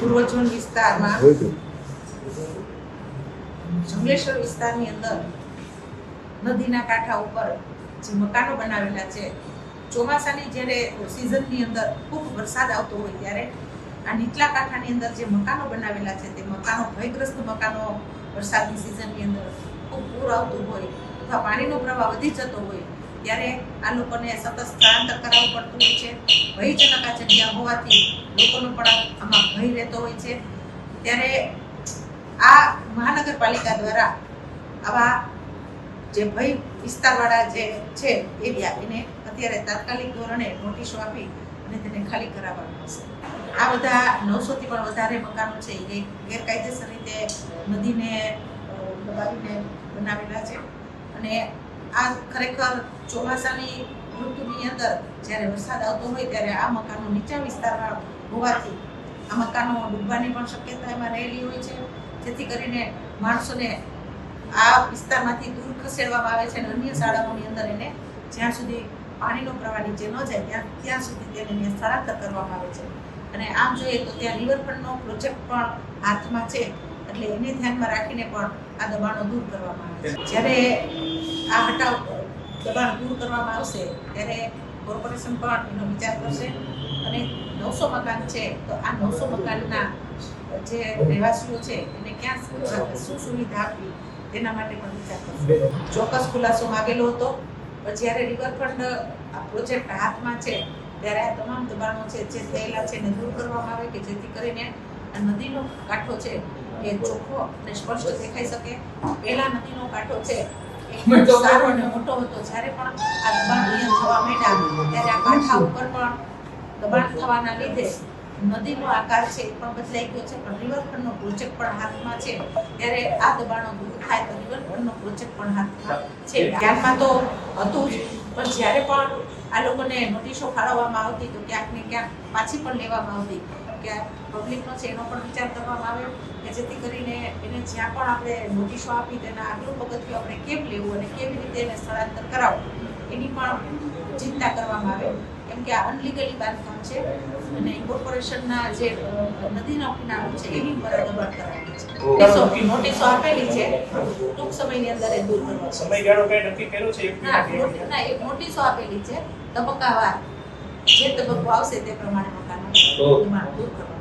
પૂર્વ ઝોન વિસ્તારમાં જંગલેશ્વર વિસ્તારની અંદર નદીના કાંઠા ઉપર જે મકાનો બનાવેલા છે ચોમાસાની જ્યારે સિઝનની અંદર ખૂબ વરસાદ આવતો હોય ત્યારે આ નીચલા કાંઠાની અંદર જે મકાનો બનાવેલા છે તે મકાનો ભયગ્રસ્ત મકાનો વરસાદની સિઝનની અંદર ખૂબ પૂર આવતું હોય અથવા પાણીનો પ્રવાહ વધી જતો હોય ત્યારે આ લોકોને સતત સ્થળાંતર કરાવવું પડતું હોય છે. ભયજનક આ જગ્યા હોવાથી લોકોનો પણ આમાં ભય રહેતો હોય છે. ત્યારે આ મહાનગરપાલિકા દ્વારા આવા જે ભય વિસ્તારવાળા જે છે એરિયા એને અત્યારે તાત્કાલિક ધોરણે નોટિસો આપી અને તેને ખાલી કરાવવાનું હશે આ બધા નવસોથી પણ વધારે મકાનો છે, એ ગેરકાયદેસર રીતે નદીને દબાવીને બનાવેલા છે. અને આ ખરેખર ચોમાસાની ઋતુની અંદર જ્યારે વરસાદ આવતો હોય ત્યારે આ મકાનો નીચા વિસ્તારમાં હોવાથી આ મકાનો ડૂબવાની પણ શક્યતા એમાં રહેલી હોય છે. જેથી કરીને માણસોને આ વિસ્તારમાંથી દૂર ખસેડવામાં આવે છે અને અન્ય શાળાઓની અંદર એને જ્યાં સુધી પાણીનો પ્રવાહ નીચે ન જાય, ત્યાં ત્યાં સુધી તેને સ્થળાંતર કરવામાં આવે છે. અને આમ જોઈએ તો ત્યાં રિવરફ્રન્ટનો પ્રોજેક્ટ પણ હાથમાં છે, એટલે એને ધ્યાનમાં રાખીને પણ આ દબાણો દૂર કરવામાં આવે છે. જ્યારે આ હટાવ દબાણ દૂર કરવામાં આવશે, ત્યારે કોર્પોરેશન પણ એનો વિચાર કરશે અને નવસો મકાન છે તો આ નવસો મકાનના જે રહેવાસીઓ છે એને ક્યાં શું સુવિધા આપવી તેના માટે પણ વિચાર કરશે. ચોક્કસ ખુલાસો માગેલો હતો પણ જ્યારે રિવરફ્રન્ટ આ પ્રોજેક્ટ હાથમાં છે ત્યારે આ તમામ દબાણો છે જે થયેલા છે એને દૂર કરવામાં આવે કે જેથી કરીને આ નદીનો કાંઠો છે એ ચોખ્ખો અને સ્પષ્ટ દેખાઈ શકે. પહેલા નદીનો કાંઠો છે મોટો હતો. જ્યારે પણ આ દબાણ નિયમ થવા માંડ્યા ત્યારે આ કાંઠા ઉપર પણ દબાણ થવાના લીધે નદીનો આકાર છે એ પણ બદલાઈ ગયો છે, પણ રિવરફ્રન્ટનો પ્રોજેક્ટ પણ હાથમાં છે. ત્યારે આ દબાણો દૂર થાય તો રિવરફ્રન્ટનો પ્રોજેક્ટ પણ હાથમાં છે. ધ્યાનમાં તો હતું જ, પણ જ્યારે પણ આ લોકોને નોટિસો ફાળવવામાં આવતી તો ક્યાંક ને ક્યાંક પાછી પણ લેવામાં આવતી. કે પબ્લિકનો છે એનો પણ વિચાર કરવામાં આવે કે જેથી કરીને એને જ્યાં પણ આપણે નોટિસો આપી તેના આગલું પગથિયું આપણે કેમ લેવું અને કેવી રીતે એને સ્થળાંતર કરાવવું એની પણ ચિંતા કરવામાં આવે. કેમ કે આ અનલીગલી બાંધકામ છે અને કોર્પોરેશનના જે નદીના કિનારો છે એની ઉપર દબાણ કરાવી છે. નોટિસો નોટિસો આપેલી છે. ટૂંક સમયની અંદર એ દૂર કરવા સમયગાળો કઈ નક્કી કર્યો છે? એક ના ના એક નોટિસો આપેલી છે. તબક્કાવાર. જે તબક્કો આવશે તે પ્રમાણે મકાનો ઓકે. દબાણ દૂર કરવા